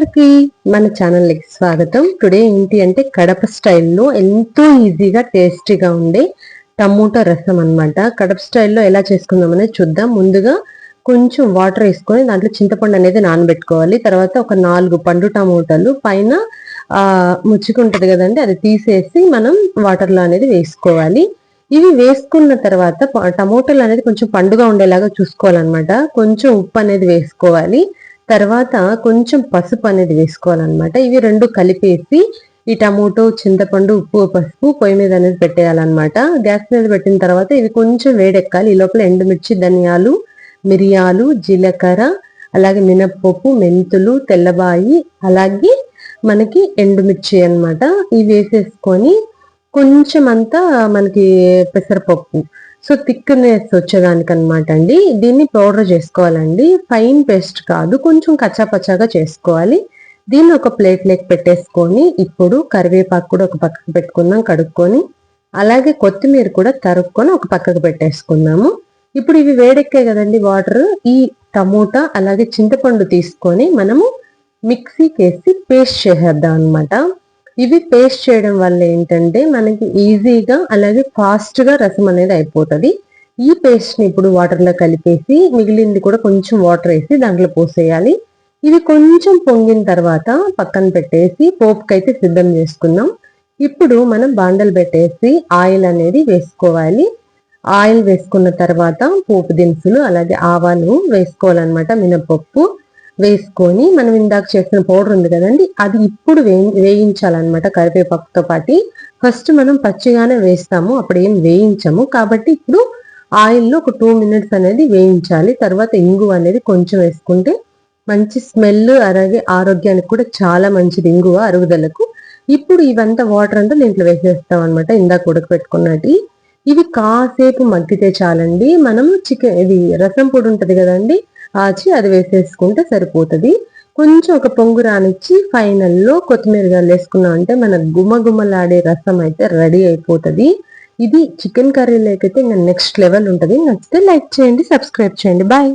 అందరికి మన ఛానల్కి స్వాగతం. టుడే ఏంటి అంటే కడప స్టైల్లో ఎంతో ఈజీగా టేస్టీగా ఉండే టమోటా రసం అన్నమాట. కడప స్టైల్లో ఎలా చేసుకుందాం అనేది చూద్దాం. ముందుగా కొంచెం వాటర్ వేసుకొని దాంట్లో చింతపండు అనేది నానబెట్టుకోవాలి. తర్వాత ఒక నాలుగు పండు టమోటాలు పైన ఆ ముచ్చుకుంటది కదండి అది తీసేసి మనం వాటర్లో అనేది వేసుకోవాలి. ఇవి వేసుకున్న తర్వాత టమోటాలు అనేది కొంచెం పండుగ ఉండేలాగా చూసుకోవాలన్నమాట. కొంచెం ఉప్పు అనేది వేసుకోవాలి. తర్వాత కొంచెం పసుపు అనేది వేసుకోవాలన్నమాట. ఇవి రెండు కలిపేసి ఈ టమోటో చింతపండు ఉప్పు పసుపు పొయ్యి మీద అనేది పెట్టేయాలన్నమాట. గ్యాస్ మీద పెట్టిన తర్వాత ఇవి కొంచెం వేడెక్కాలి. ఈ లోపల ఎండుమిర్చి ధనియాలు మిరియాలు జీలకర్ర అలాగే మినప్పప్పు మెంతులు తెల్లబాయి అలాగే మనకి ఎండుమిర్చి అనమాట ఇవి వేసేసుకొని కొంచెం అంతా మనకి పెసరపప్పు. సో థిక్నెస్ వచ్చేదానికి అనమాట అండి. దీన్ని పౌడర్ చేసుకోవాలండి. ఫైన్ పేస్ట్ కాదు కొంచెం కచ్చాపచ్చాగా చేసుకోవాలి. దీన్ని ఒక ప్లేట్ లెక్ పెట్టేసుకొని ఇప్పుడు కరివేపాకు కూడా ఒక పక్కకు పెట్టుకుందాం కడుక్కొని. అలాగే కొత్తిమీర కూడా తరుక్కొని ఒక పక్కకు పెట్టేసుకుందాము. ఇప్పుడు ఇవి వేడెక్కాయి కదండి వాటర్. ఈ టమోటా అలాగే చింతపండు తీసుకొని మనము మిక్సీకి వేసి పేస్ట్ చేసేద్దాం అనమాట ఇవి పేస్ట్ చేయడం వల్ల ఏంటంటే మనకి ఈజీగా అలాగే ఫాస్ట్గా రసం అనేది అయిపోతుంది. ఈ పేస్ట్ని ఇప్పుడు వాటర్లో కలిపేసి మిగిలింది కూడా కొంచెం వాటర్ వేసి దాంట్లో పోసేయాలి. ఇవి కొంచెం పొంగిన తర్వాత పక్కన పెట్టేసి పోపుకైతే సిద్ధం చేసుకుందాం. ఇప్పుడు మనం బాండలు పెట్టేసి ఆయిల్ అనేది వేసుకోవాలి. ఆయిల్ వేసుకున్న తర్వాత పోపు దినుసులు అలాగే ఆవాలు వేసుకోవాలన్నమాట మినపప్పు. వేసుకొని మనం ఇందాక చేసిన పౌడర్ ఉంది కదండి అది ఇప్పుడు వే వేయించాలన్నమాట కరివేపాకుతో పాటు. ఫస్ట్ మనం పచ్చిగానే వేస్తాము అప్పుడు ఏం వేయించము. కాబట్టి ఇప్పుడు ఆయిల్లో ఒక టూ మినిట్స్ అనేది వేయించాలి. తర్వాత ఇంగు అనేది కొంచెం వేసుకుంటే మంచి స్మెల్ అలాగే ఆరోగ్యానికి కూడా చాలా మంచిది ఇంగువ అరుగుదలకు. ఇప్పుడు ఇవంతా వాటర్ అంతా దీంట్లో వేసేస్తాం అనమాట ఇందాక ఉడకపెట్టుకున్నట్టు ఇవి కాసేపు మగ్గితే చాలండి. మనం చికెన్ ఇది రసం పొడి ఉంటుంది కదండి ఆచి అది వేసేసుకుంటే సరిపోతుంది. కొంచెం ఒక పొంగు రానిచ్చి ఫైనల్లో కొత్తిమీర వేసుకున్నాం అంటే మన గుమగుమలాడే రసం అయితే రెడీ అయిపోతుంది. ఇది చికెన్ కర్రీ లేకైతే ఇంకా నెక్స్ట్ లెవెల్ ఉంటుంది. నచ్చితే లైక్ చేయండి సబ్స్క్రైబ్ చేయండి. బాయ్